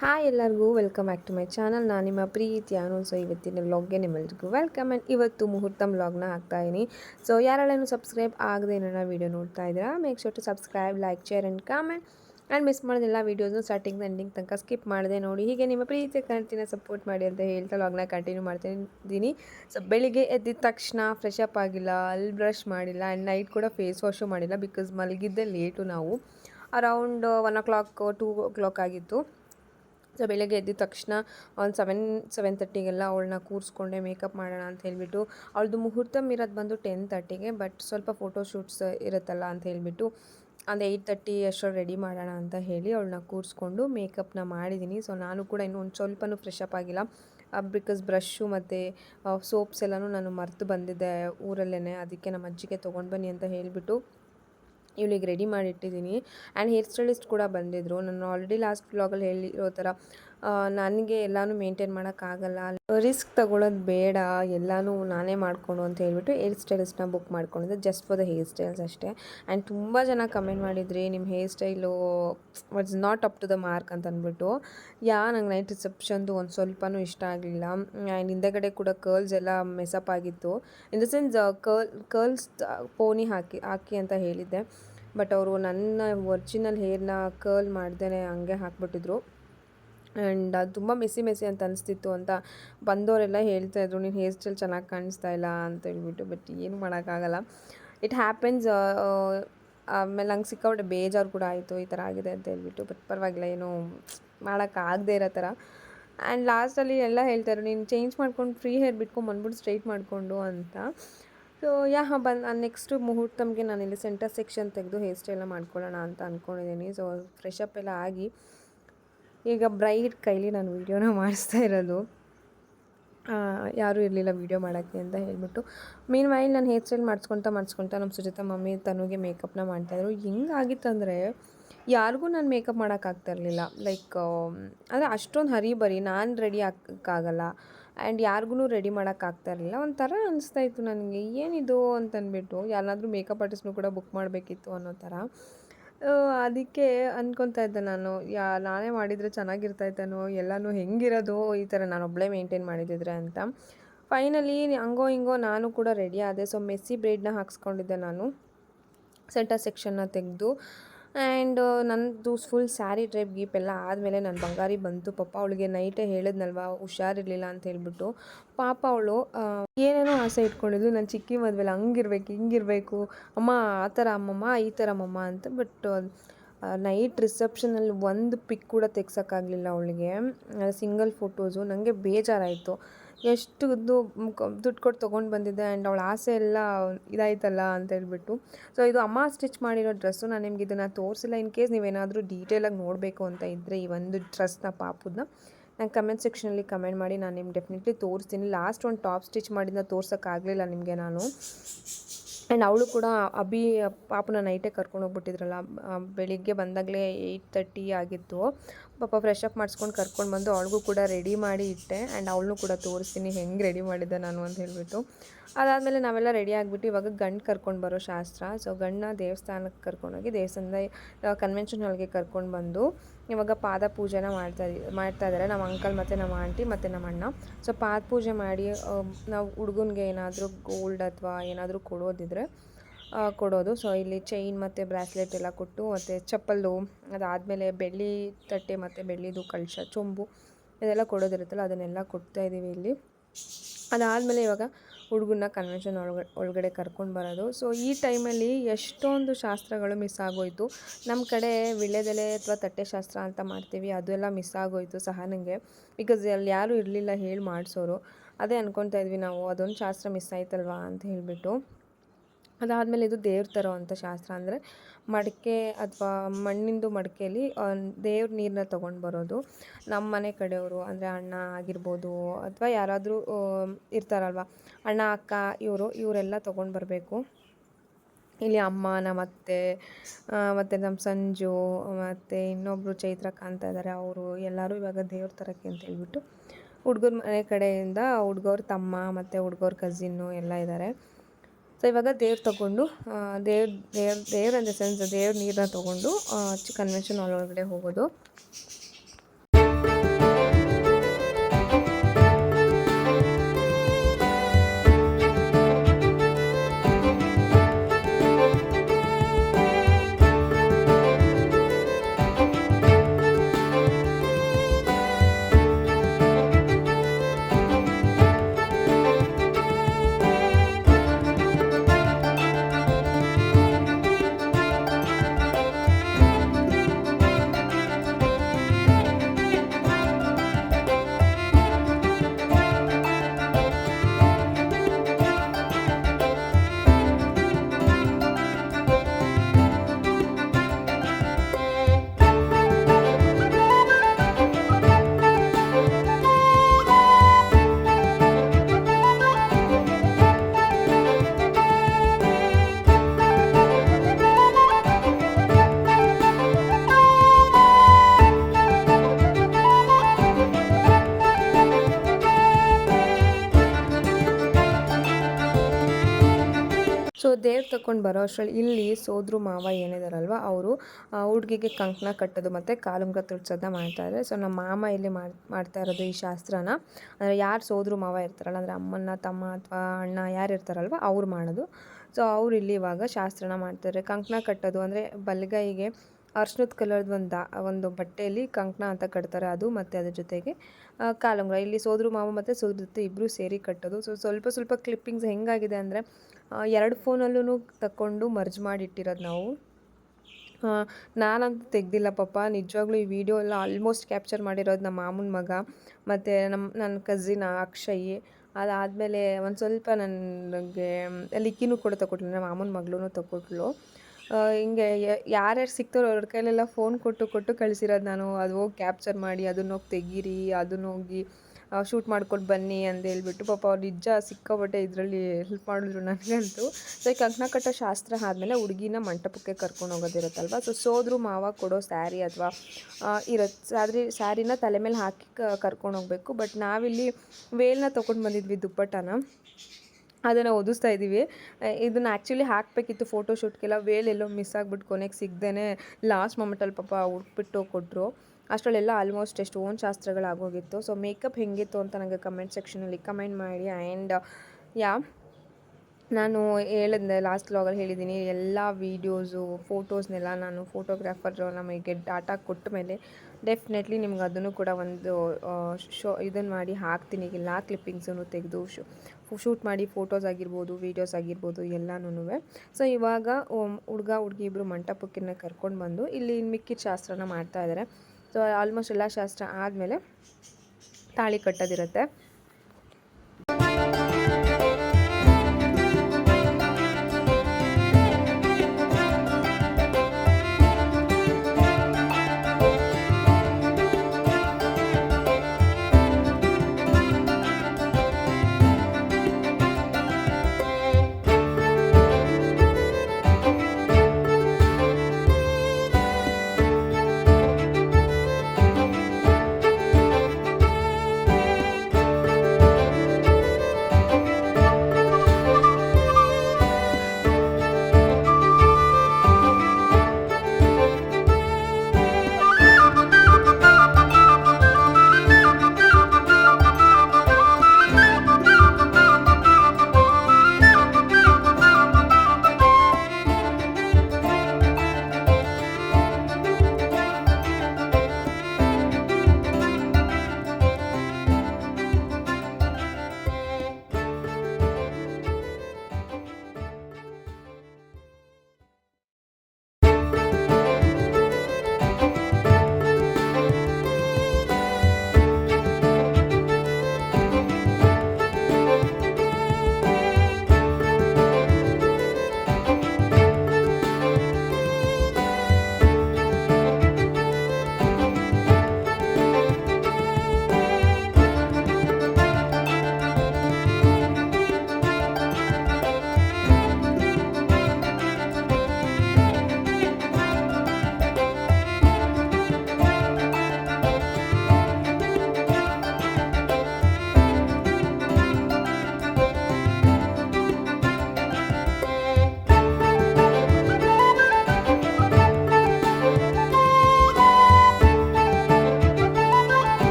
Hi ಎಲ್ಲರಿಗೂ welcome back to my channel ನಾನು ನಿಮ್ಮ ಪ್ರೀತಿ ಸೊ ಇವತ್ತಿನ ವ್ಲಾಗ್ಗೆ ನಿಮ್ಮೆಲ್ಲರಿಗೂ ವೆಲ್ಕಮ್ ಆ್ಯಂಡ್ ಇವತ್ತು ಮುಹೂರ್ತ ವ್ಲಾಗ್ನ ಹಾಕ್ತಾಯಿನಿ ಸೊ ಯಾರೆಲ್ಲೂ ಸಬ್ಸ್ಕ್ರೈಬ್ ಆಗದೆ ಏನೋ ವೀಡಿಯೋ ನೋಡ್ತಾ ಇದ್ದೀರಾ make sure to subscribe like share and comment and miss ಮಾಡೋದೆಲ್ಲ ವೀಡಿಯೋಸ್ನು ಸ್ಟಾರ್ಟಿಂಗ್ ಎಂಡಿಂಗ್ ತನಕ ಸ್ಕಿಪ್ ಮಾಡಿದೆ ನೋಡಿ. ಹೀಗೆ ನಿಮ್ಮ ಪ್ರೀತಿ ಕಂಟಿನ ಸಪೋರ್ಟ್ ಮಾಡಿ ಅಂತ ಹೇಳ್ತಾ ವ್ಲಾಗ್ನ ಕಂಟಿನ್ಯೂ ಮಾಡ್ತಿದ್ದೀನಿ ಸೊ ಬೆಳಿಗ್ಗೆ ಎದ್ದಿದ ತಕ್ಷಣ ಫ್ರೆಶ್ ಅಪ್ ಆಗಿಲ್ಲ, ಅಲ್ಲಿ ಬ್ರಷ್ ಮಾಡಿಲ್ಲ ಆ್ಯಂಡ್ ನೈಟ್ ಕೂಡ ಫೇಸ್ ವಾಶು ಮಾಡಿಲ್ಲ ಬಿಕಾಸ್ ಮಲಗಿದ್ದೆ ಲೇಟು ನಾವು. Around one o'clock two o'clock ಆಗಿತ್ತು. ಸೊ ಬೆಳಗ್ಗೆ ಎದ್ದ ತಕ್ಷಣ ಒಂದು ಸೆವೆನ್ ಸೆವೆನ್ ತರ್ಟಿಗೆಲ್ಲ ಅವಳನ್ನ ಕೂರಿಸ್ಕೊಂಡೆ ಮೇಕಪ್ ಮಾಡೋಣ ಅಂತ ಹೇಳಿಬಿಟ್ಟು, ಅವಳದು ಮುಹೂರ್ತ ಇರೋದು ಬಂದು ಟೆನ್ ತರ್ಟಿಗೆ ಬಟ್ ಸ್ವಲ್ಪ ಫೋಟೋ ಶೂಟ್ಸ್ ಇರುತ್ತಲ್ಲ ಅಂತ ಹೇಳಿಬಿಟ್ಟು, ಒಂದು ಏಯ್ಟ್ ತರ್ಟಿ ಅಷ್ಟರಲ್ಲಿ ರೆಡಿ ಮಾಡೋಣ ಅಂತ ಹೇಳಿ ಅವಳನ್ನ ಕೂರಿಸ್ಕೊಂಡು ಮೇಕಪ್ನ ಮಾಡಿದ್ದೀನಿ ಸೊ ನಾನು ಕೂಡ ಇನ್ನೂ ಒಂದು ಸ್ವಲ್ಪನೂ ಫ್ರೆಶ್ ಅಪ್ ಆಗಿಲ್ಲ. ಬಿಕಾಸ್ ಬ್ರಷ್ಷು ಮತ್ತು ಸೋಪ್ಸ್ ಎಲ್ಲನೂ ನಾನು ಮರೆತು ಬಂದಿದ್ದೆ ಊರಲ್ಲೇ ಅದಕ್ಕೆ ನಮ್ಮ ಅಜ್ಜಿಗೆ ತೊಗೊಂಡು ಬನ್ನಿ ಅಂತ ಹೇಳಿಬಿಟ್ಟು ಇವಳಿಗೆ ರೆಡಿ ಮಾಡಿಟ್ಟಿದ್ದೀನಿ. ಆ್ಯಂಡ್ ಹೇರ್ ಸ್ಟೈಲಿಸ್ಟ್ ಕೂಡ ಬಂದಿದ್ದರು ನಾನು ಆಲ್ರೆಡಿ ಲಾಸ್ಟ್ ಬ್ಲಾಗಲ್ಲಿ ಹೇಳಿರೋ ಥರ ನನಗೆ ಎಲ್ಲನೂ ಮೇಂಟೈನ್ ಮಾಡೋಕ್ಕಾಗಲ್ಲ ರಿಸ್ಕ್ ತಗೊಳ್ಳೋದು ಬೇಡ, ಎಲ್ಲನೂ ನಾನೇ ಮಾಡಿಕೊಂಡು ಅಂತ ಹೇಳ್ಬಿಟ್ಟು ಹೇರ್ ಸ್ಟೈಲಿಸ್ಟ್ನ ಬುಕ್ ಮಾಡ್ಕೊಂಡಿದ್ದೆ just for the hair styles ಅಷ್ಟೇ. ಆ್ಯಂಡ್ ತುಂಬ ಜನ ಕಮೆಂಟ್ ಮಾಡಿದ್ರಿ ನಿಮ್ಮ hair style what's not up to the mark ಅಂತ ಅಂದ್ಬಿಟ್ಟು. ಯಾ, ನಂಗೆ ನೈಟ್ ರಿಸೆಪ್ಷನ್ದು ಒಂದು ಸ್ವಲ್ಪನೂ ಇಷ್ಟ ಆಗಲಿಲ್ಲ. ಆ್ಯಂಡ್ ಹಿಂದೆಗಡೆ ಕೂಡ ಕರ್ಲ್ಸ್ ಎಲ್ಲ ಮೆಸಪ್ ಆಗಿತ್ತು. In the sense curl curls pony ಹಾಕಿ ಹಾಕಿ ಅಂತ ಹೇಳಿದ್ದೆ. ಬಟ್ ಅವರು ನನ್ನ ಒರ್ಜಿನಲ್ ಹೇರ್ನ ಕರ್ಲ್ ಮಾಡ್ದೇ ಹಂಗೆ ಹಾಕ್ಬಿಟ್ಟಿದ್ರು. ಆ್ಯಂಡ್ ಅದು ತುಂಬ ಮೆಸಿ ಮೆಸಿ ಅಂತ ಅನಿಸ್ತಿತ್ತು ಅಂತ ಬಂದವರೆಲ್ಲ ಹೇಳ್ತಾಯಿದ್ರು ನೀನು ಹೇರ್ ಸ್ಟೈಲ್ ಚೆನ್ನಾಗಿ ಕಾಣಿಸ್ತಾ ಇಲ್ಲ ಅಂತ ಹೇಳ್ಬಿಟ್ಟು ಬಟ್ ಏನು ಮಾಡೋಕ್ಕಾಗಲ್ಲ. ಇಟ್ ಹ್ಯಾಪನ್ಸ್ ಆಮೇಲೆ ನಂಗೆ ಸಿಕ್ಕಾಬಿಟ್ಟೆ ಬೇಜಾರು ಕೂಡ ಆಯಿತು ಈ ಥರ ಆಗಿದೆ ಅಂತ ಹೇಳ್ಬಿಟ್ಟು ಬಟ್ ಪರವಾಗಿಲ್ಲ, ಏನು ಮಾಡೋಕ್ಕಾಗದೇ ಇರೋ ಥರ. ಆ್ಯಂಡ್ ಲಾಸ್ಟಲ್ಲಿ ಎಲ್ಲ ಹೇಳ್ತಾರೆ ನೀನು ಚೇಂಜ್ ಮಾಡ್ಕೊಂಡು ಫ್ರೀ ಹೇರ್ ಬಿಟ್ಕೊಂಡು ಬಂದ್ಬಿಟ್ಟು ಸ್ಟ್ರೈಟ್ ಮಾಡಿಕೊಂಡು ಅಂತ. ಸೊ ಯಾ, ಹಾಂ ಬಂದು ನೆಕ್ಸ್ಟ್ ಮುಹೂರ್ತಮ್ಗೆ ನಾನು ಇಲ್ಲಿ ಸೆಂಟರ್ ಸೆಕ್ಷನ್ ತೆಗೆದು ಹೇರ್ ಸ್ಟೈಲ್ನ ಮಾಡ್ಕೊಳ್ಳೋಣ ಅಂತ ಅಂದ್ಕೊಂಡಿದ್ದೀನಿ ಸೊ ಫ್ರೆಶ್ ಎಲ್ಲ ಆಗಿ ಈಗ ಬ್ರೈಟ್ ಕೈಲಿ ನಾನು ವೀಡಿಯೋನ ಮಾಡಿಸ್ತಾ ಇರೋದು. ಯಾರೂ ಇರಲಿಲ್ಲ ವೀಡಿಯೋ ಮಾಡೋಕ್ಕೆ ಅಂತ ಹೇಳ್ಬಿಟ್ಟು. ಮೇನ್ ವೈಲ್ ನಾನು ಹೇರ್ ಸ್ಟೈಲ್ ಮಾಡಿಸ್ಕೊತ ಮಾಡಿಸ್ಕೊತ ನಮ್ಮ ಸುಜಾತ ಮಮ್ಮಿ ತನುಗೆ ಮೇಕಪ್ನ ಮಾಡ್ತಾಯಿದ್ರು ಹೆಂಗಾಗಿತ್ತಂದರೆ ಯಾರಿಗೂ ನಾನು ಮೇಕಪ್ ಮಾಡೋಕ್ಕಾಗ್ತಾ ಇರಲಿಲ್ಲ. ಲೈಕ್ ಅಂದರೆ ಅಷ್ಟೊಂದು ಹರಿ ಬರಿ, ನಾನು ರೆಡಿ ಆಗೋಕ್ಕಾಗಲ್ಲ ಆ್ಯಂಡ್ ಯಾರಿಗೂ ರೆಡಿ ಮಾಡೋಕ್ಕಾಗ್ತಾ ಇರಲಿಲ್ಲ. ಒಂಥರ ಅನಿಸ್ತಾ ಇತ್ತು ನನಗೆ. ಏನಿದು ಅಂತಂದ್ಬಿಟ್ಟು ಯಾರನ್ನಾದ್ರೂ ಮೇಕಪ್ ಆರ್ಟಿಸ್ಟ್ನು ಕೂಡ ಬುಕ್ ಮಾಡಬೇಕಿತ್ತು ಅನ್ನೋ ಥರ. ಅದಕ್ಕೆ ಅಂದ್ಕೊತಾ ಇದ್ದೆ ನಾನು. ಯಾ, ನಾನೇ ಮಾಡಿದರೆ ಚೆನ್ನಾಗಿರ್ತಾಯಿತ್ತೇನೋ ಎಲ್ಲನೂ ಹೆಂಗಿರೋದು, ಈ ಥರ ನಾನೊಬ್ಬಳೇ ಮೇಂಟೈನ್ ಮಾಡಿದ್ದಿದ್ರೆ ಅಂತ. ಫೈನಲಿ ಹಂಗೋ ಹಿಂಗೋ ನಾನು ಕೂಡ ರೆಡಿ ಆದೆ. ಸೊ ಮೆಸ್ಸಿ ಬ್ರೇಡ್ನ ಹಾಕ್ಸ್ಕೊಂಡಿದ್ದೆ ನಾನು. ಸೆಂಟರ್ ಸೆಕ್ಷನ್ನ ತೆಗೆದು. ಆ್ಯಂಡ್ ನನ್ನದು ಫುಲ್ ಸ್ಯಾರಿ ಡ್ರೈಪ್ ಗೀಪ್ ಎಲ್ಲ ಆದಮೇಲೆ ನನ್ನ ಬಂಗಾರಿ ಬಂತು. ಪಾಪ ಅವಳಿಗೆ ನೈಟೇ ಹೇಳಿದ್ನಲ್ವ, ಹುಷಾರಿರಲಿಲ್ಲ ಅಂತ ಹೇಳ್ಬಿಟ್ಟು. ಪಾಪ ಅವಳು ಏನೇನೋ ಆಸೆ ಇಟ್ಕೊಂಡಿದ್ಲು. ನಾನು ಚಿಕ್ಕಿ ಮದುವೆಲಿ ಹಂಗಿರ್ಬೇಕು, ಹಿಂಗಿರಬೇಕು. ಅಮ್ಮ, ಆ ಥರ ಅಮ್ಮಮ್ಮ, ಈ ಥರ ಅಮ್ಮಮ್ಮ ಅಂತ. ಬಟ್ ನೈಟ್ ರಿಸೆಪ್ಷನಲ್ಲಿ ಒಂದು ಪಿಕ್ ಕೂಡ ತೆಗ್ಸೋಕ್ಕಾಗಲಿಲ್ಲ ಅವಳಿಗೆ. ಸಿಂಗಲ್ ಫೋಟೋಸು ನನಗೆ ಬೇಜಾರಾಯಿತು. ಎಷ್ಟು ದುಡ್ಡು ಕೊಟ್ಟು ತೊಗೊಂಡು ಬಂದಿದ್ದೆ ಆ್ಯಂಡ್ ಅವಳ ಆಸೆ ಎಲ್ಲ ಇದಾಯ್ತಲ್ಲ ಅಂತ ಹೇಳ್ಬಿಟ್ಟು. ಸೊ ಇದು ಅಮ್ಮ ಸ್ಟಿಚ್ ಮಾಡಿರೋ ಡ್ರೆಸ್ಸು ನಾನು ನಿಮ್ಗೆ ಇದನ್ನು ತೋರಿಸಿಲ್ಲ. ಇನ್ ಕೇಸ್ ನೀವೇನಾದರೂ ಡೀಟೇಲಾಗಿ ನೋಡಬೇಕು ಅಂತ ಇದ್ದರೆ ಈ ಒಂದು ಡ್ರೆಸ್ನ ಪಾಪುದನ್ನ ನಂಗೆ ಕಮೆಂಟ್ ಸೆಕ್ಷನಲ್ಲಿ ಕಮೆಂಟ್ ಮಾಡಿ, ನಾನು ನಿಮ್ಗೆ ಡೆಫಿನೆಟ್ಲಿ ತೋರಿಸ್ತೀನಿ. ಲಾಸ್ಟ್ ಒಂದು ಟಾಪ್ ಸ್ಟಿಚ್ ಮಾಡಿದ್ನ ತೋರ್ಸೋಕ್ಕಾಗಲಿಲ್ಲ ನಿಮಗೆ ನಾನು. ಆ್ಯಂಡ್ ಅವಳು ಕೂಡ ಅಭಿ, ಪಾಪನ ನೈಟೇ ಕರ್ಕೊಂಡು ಹೋಗ್ಬಿಟ್ಟಿದ್ರಲ್ಲ ಬೆಳಿಗ್ಗೆ ಬಂದಾಗಲೇ ಏಯ್ಟ್ ತರ್ಟಿ ಆಗಿತ್ತು. ಪಾಪ ಫ್ರೆಶ್ ಅಪ್ ಮಾಡಿಸ್ಕೊಂಡು ಕರ್ಕೊಂಡು ಬಂದು ಅವಳಿಗೂ ಕೂಡ ರೆಡಿ ಮಾಡಿ ಇಟ್ಟೆ ಆ್ಯಂಡ್ ಅವಳನ್ನೂ ಕೂಡ ತೋರಿಸ್ತೀನಿ ಹೆಂಗೆ ರೆಡಿ ಮಾಡಿದ್ದೆ ನಾನು ಅಂತ ಹೇಳಿಬಿಟ್ಟು. ಅದಾದಮೇಲೆ ನಾವೆಲ್ಲ ರೆಡಿ ಆಗಿಬಿಟ್ಟು ಇವಾಗ ಗಂಡು ಕರ್ಕೊಂಡು ಬರೋ ಶಾಸ್ತ್ರ. ಸೊ ಗಂಡನ್ನ ದೇವಸ್ಥಾನಕ್ಕೆ ಕರ್ಕೊಂಡೋಗಿ ದೇವಸ್ಥಾನದ ಕನ್ವೆನ್ಷನ್ ಹಾಲ್ಗೆ ಕರ್ಕೊಂಡು ಬಂದು ಇವಾಗ ಪಾದ ಪೂಜೆನ ಮಾಡ್ತಾ ಮಾಡ್ತಾ ಇದ್ದಾರೆ ನಮ್ಮ ಅಂಕಲ್ ಮತ್ತು ನಮ್ಮ ಆಂಟಿ ಮತ್ತು ನಮ್ಮ ಅಣ್ಣ. ಸೊ ಪಾದ ಪೂಜೆ ಮಾಡಿ ನಾವು ಹುಡುಗನಿಗೆ ಏನಾದರೂ ಗೋಲ್ಡ್ ಅಥವಾ ಏನಾದರೂ ಕೊಡೋದಿದ್ರೆ ಕೊಡೋದು. ಸೊ ಇಲ್ಲಿ ಚೈನ್ ಮತ್ತು ಬ್ರಾಸ್ಲೆಟ್ ಎಲ್ಲ ಕೊಟ್ಟು, ಮತ್ತು ಚಪ್ಪಲ್ಲು, ಅದಾದಮೇಲೆ ಬೆಳ್ಳಿ ತಟ್ಟೆ ಮತ್ತು ಬೆಳ್ಳಿದು ಕಳಶ ಚೊಂಬು ಇದೆಲ್ಲ ಕೊಡೋದಿರುತ್ತಲ್ಲ, ಅದನ್ನೆಲ್ಲ ಕೊಡ್ತಾ ಇದ್ದೀವಿ ಇಲ್ಲಿ. ಅದಾದಮೇಲೆ ಇವಾಗ ಹುಡುಗನ್ನ ಕನ್ವೆನ್ಷನ್ ಒಳಗ, ಒಳಗಡೆ ಕರ್ಕೊಂಡು ಬರೋದು. ಸೊ ಈ ಟೈಮಲ್ಲಿ ಎಷ್ಟೊಂದು ಶಾಸ್ತ್ರಗಳು ಮಿಸ್ ಆಗೋಯಿತು. ನಮ್ಮ ಕಡೆ ವಿಳ್ಯದೆಲೆ ಅಥವಾ ತಟ್ಟೆ ಶಾಸ್ತ್ರ ಅಂತ ಮಾಡ್ತೀವಿ ಅದೆಲ್ಲ ಮಿಸ್ ಆಗೋಯಿತು ಸಹ ನನಗೆ ಬಿಕಾಸ್ ಅಲ್ಲಿ ಯಾರೂ ಇರಲಿಲ್ಲ ಹೇಳಿ ಮಾಡಿಸೋರು. ಅದೇ ಅಂದ್ಕೊತಾ ಇದ್ವಿ ನಾವು, ಅದೊಂದು ಶಾಸ್ತ್ರ ಮಿಸ್ ಆಯ್ತಲ್ವಾ ಅಂತ ಹೇಳಿಬಿಟ್ಟು. ಅದಾದಮೇಲೆ ಇದು ದೇವ್ರ ತರೋ ಅಂಥ ಶಾಸ್ತ್ರ ಅಂದರೆ ಮಡಿಕೆ ಅಥವಾ ಮಣ್ಣಿಂದು ಮಡಿಕೆಯಲ್ಲಿ ದೇವ್ರ ನೀರನ್ನ ತೊಗೊಂಡು ಬರೋದು. ನಮ್ಮ ಮನೆ ಕಡೆಯವರು ಅಂದರೆ ಅಣ್ಣ ಆಗಿರ್ಬೋದು ಅಥವಾ ಯಾರಾದರೂ ಇರ್ತಾರಲ್ವ, ಅಣ್ಣ, ಅಕ್ಕ, ಇವರು, ಇವರೆಲ್ಲ ತೊಗೊಂಡು ಬರಬೇಕು. ಇಲ್ಲಿ ಅಮ್ಮ ನಮ್ಮ ಅತ್ತೆ ಮತ್ತು ನಮ್ಮ ಸಂಜು, ಮತ್ತು ಇನ್ನೊಬ್ಬರು ಚೈತ್ರ ಕಾಣ್ತಾ ಇದ್ದಾರೆ ಅವರು ಎಲ್ಲರೂ ಇವಾಗ ದೇವ್ರ ತರಕ್ಕೆ ಅಂತ ಹೇಳ್ಬಿಟ್ಟು ಹುಡುಗರ ಮನೆ ಕಡೆಯಿಂದ ಹುಡುಗವ್ರ ತಮ್ಮ, ಮತ್ತು ಹುಡುಗವ್ರ ಕಝಿನ್ನು ಎಲ್ಲ ಇದ್ದಾರೆ ಸೊ ಇವಾಗ ದೇವ್ರು ತೊಗೊಂಡು ದೇವ್ರ ದೇವ್ರ ದೇವ್ರ ಅಂದರೆ ಸೆನ್ಸ್ ದೇವ್ರ ನೀರನ್ನ ತೊಗೊಂಡು ಕನ್ವೆನ್ಷನ್ ಹಾಲ್ ಒಳಗಡೆ ಹೋಗೋದು. ದೇವ್ರು ತಕೊಂಡು ಬರೋ ಅಷ್ಟರಲ್ಲಿ ಇಲ್ಲಿ ಸೋದ್ರು ಮಾವ ಏನಿದಾರಲ್ವ, ಅವರು ಹುಡುಗಿಗೆ ಕಂಕಣ ಕಟ್ಟೋದು ಮತ್ತು ಕಾಲುಂಗ್ರ ತುಳ್ಸೋದನ್ನ ಮಾಡ್ತಾರೆ ಸೊ ನಮ್ಮ ಮಾಮ ಇಲ್ಲಿ ಮಾಡ್ತಾ ಇರೋದು ಈ ಶಾಸ್ತ್ರನ. ಅಂದರೆ ಯಾರು ಸೋದ್ರು ಮಾವ ಇರ್ತಾರಲ್ಲ, ಅಂದರೆ ಅಮ್ಮನ ತಮ್ಮ ಅಥವಾ ಅಣ್ಣ ಯಾರು ಇರ್ತಾರಲ್ವ, ಅವ್ರು ಮಾಡೋದು. ಸೊ ಅವ್ರು ಇಲ್ಲಿ ಇವಾಗ ಶಾಸ್ತ್ರನ ಮಾಡ್ತಾರೆ ಕಂಕಣ ಕಟ್ಟೋದು ಅಂದರೆ ಬಲಗೈಗೆ ಅರ್ಶಿನದ ಕಲರ್ದು ಒಂದು ದಾ ಒಂದು ಬಟ್ಟೆಯಲ್ಲಿ ಕಂಕಣ ಅಂತ ಕಟ್ತಾರೆ ಅದು ಮತ್ತು ಅದ್ರ ಜೊತೆಗೆ ಕಾಲುಂಗ್ರ ಇಲ್ಲಿ ಸೋದ್ರು ಮಾವ ಮತ್ತು ಸೋದ್ರ ಜೊತೆ ಇಬ್ಬರು ಸೇರಿ ಕಟ್ಟೋದು. ಸೊ ಸ್ವಲ್ಪ ಸ್ವಲ್ಪ ಕ್ಲಿಪ್ಪಿಂಗ್ಸ್ ಹೆಂಗಾಗಿದೆ ಅಂದರೆ ಎರಡು ಫೋನಲ್ಲೂ ತಗೊಂಡು ಮರ್ಜ್ ಮಾಡಿ ಇಟ್ಟಿರೋದು ನಾವು. ನಾನಂತೂ ತೆಗ್ದಿಲ್ಲ ಪಾಪ. ನಿಜವಾಗ್ಲೂ ಈ ವಿಡಿಯೋ ಎಲ್ಲ ಆಲ್ಮೋಸ್ಟ್ ಕ್ಯಾಪ್ಚರ್ ಮಾಡಿರೋದು ನಮ್ಮ ಮಾಮನ ಮಗ, ಮತ್ತು ನಮ್ಮ ನನ್ನ ಕಝಿನ ಅಕ್ಷಯ್. ಅದಾದಮೇಲೆ ಒಂದು ಸ್ವಲ್ಪ ನನಗೆ, ಲಿಕ್ಕಿನೂ ಕೂಡ ತಗೊಟ್ಲು ನಮ್ಮ ಮಾಮನ ಮಗಳೂ ತಗೊಟ್ಲು ಹಿಂಗೆ ಯಾರ್ಯಾರು ಸಿಗ್ತಾರೋ ಅವ್ರ ಕೈಲೆಲ್ಲ ಫೋನ್ ಕೊಟ್ಟು ಕೊಟ್ಟು ಕಳಿಸಿರೋದು ನಾನು. ಅದು ಹೋಗಿ ಕ್ಯಾಪ್ಚರ್ ಮಾಡಿ ಅದನ್ನ ಹೋಗಿ ತೆಗೀರಿ ಅದನ್ನ ಹೋಗಿ ಶೂಟ್ ಮಾಡ್ಕೊಂಡು ಬನ್ನಿ ಅಂತ ಹೇಳ್ಬಿಟ್ಟು ಪಾಪ ಅವ್ರು ನಿಜ ಸಿಕ್ಕಾಪಟ್ಟೆ ಇದರಲ್ಲಿ ಹೆಲ್ಪ್ ಮಾಡಿದ್ರು ನನಗಂತೂ. ಸೊ ಈ ಕಂಕಣ ಕಟ್ಟೋ ಶಾಸ್ತ್ರ ಆದಮೇಲೆ ಹುಡುಗಿನ ಮಂಟಪಕ್ಕೆ ಕರ್ಕೊಂಡು ಹೋಗೋದಿರುತ್ತಲ್ವ? ಸೊ ಸೋದ್ರು ಮಾವ ಕೊಡೋ ಸ್ಯಾರಿ ಅಥವಾ ಇರುತ್ತೆ ಸ್ಯಾರಿ ಸ್ಯಾರಿನ ತಲೆ ಮೇಲೆ ಹಾಕಿ ಕರ್ಕೊಂಡು ಹೋಗಬೇಕು. ಬಟ್ ನಾವಿಲ್ಲಿ, ವೇಲ್ನ ತೊಗೊಂಡು ಬಂದಿದ್ವಿ ದುಪ್ಪಟ್ಟನ. ಅದನ್ನು ಓದಿಸ್ತಾ ಇದ್ದೀವಿ ಇದನ್ನು ಆ್ಯಕ್ಚುಲಿ ಹಾಕಬೇಕಿತ್ತು ಫೋಟೋ ಶೂಟ್ಗೆಲ್ಲ ವೇಲ್ ಎಲ್ಲೋ ಮಿಸ್ ಆಗಿಬಿಟ್ಟು ಕೊನೆಗೆ ಸಿಗ್ದೇ ಲಾಸ್ಟ್ ಮೊಮೆಂಟಲ್ಲಿ ಪಾಪ ಹುಡ್ಬಿಟ್ಟು ಕೊಟ್ಟರು ಅಷ್ಟರಲ್ಲೆಲ್ಲ ಆಲ್ಮೋಸ್ಟ್ ಎಷ್ಟು ಓನ್ ಶಾಸ್ತ್ರಗಳಾಗೋಗಿತ್ತು ಸೊ ಮೇಕಪ್ ಹೆಂಗಿತ್ತು ಅಂತ ನನಗೆ ಕಮೆಂಟ್ ಸೆಕ್ಷನಲ್ಲಿ ಕಮೆಂಟ್ ಮಾಡಿ ಆ್ಯಂಡ್ ಯಾ, ನಾನು ಹೇಳಿದ್ದೆ ಲಾಸ್ಟ್ ಲಾಗಲ್ಲಿ ಹೇಳಿದ್ದೀನಿ ಎಲ್ಲ ವೀಡಿಯೋಸು ಫೋಟೋಸ್ನೆಲ್ಲ ನಾನು ಫೋಟೋಗ್ರಾಫರ್ ನಮಗೆ ಡಾಟಾ ಕೊಟ್ಟ ಮೇಲೆ ಡೆಫಿನೆಟ್ಲಿ ನಿಮ್ಗೆ ಅದನ್ನು ಕೂಡ ಒಂದು ಶೋ ಇದನ್ನು ಮಾಡಿ ಹಾಕ್ತೀನಿ. ಎಲ್ಲ ಕ್ಲಿಪ್ಪಿಂಗ್ಸನ್ನು ತೆಗೆದು ಶೂಟ್ ಮಾಡಿ ಫೋಟೋಸ್ ಆಗಿರ್ಬೋದು ವೀಡಿಯೋಸ್ ಆಗಿರ್ಬೋದು ಎಲ್ಲನೂ ಸೊ ಇವಾಗ ಹುಡುಗ, ಹುಡುಗಿ ಇಬ್ಬರು ಮಂಟಪಕ್ಕಿನ್ನ ಕರ್ಕೊಂಡು ಬಂದು ಇಲ್ಲಿ ಮಿಕ್ಕಿದ ಶಾಸ್ತ್ರನ ಮಾಡ್ತಾ ಇದ್ದಾರೆ ಸೊ ಆಲ್ಮೋಸ್ಟ್ ಎಲ್ಲ ಶಾಸ್ತ್ರ ಆದಮೇಲೆ ತಾಳಿ ಕಟ್ಟೋದಿರುತ್ತೆ.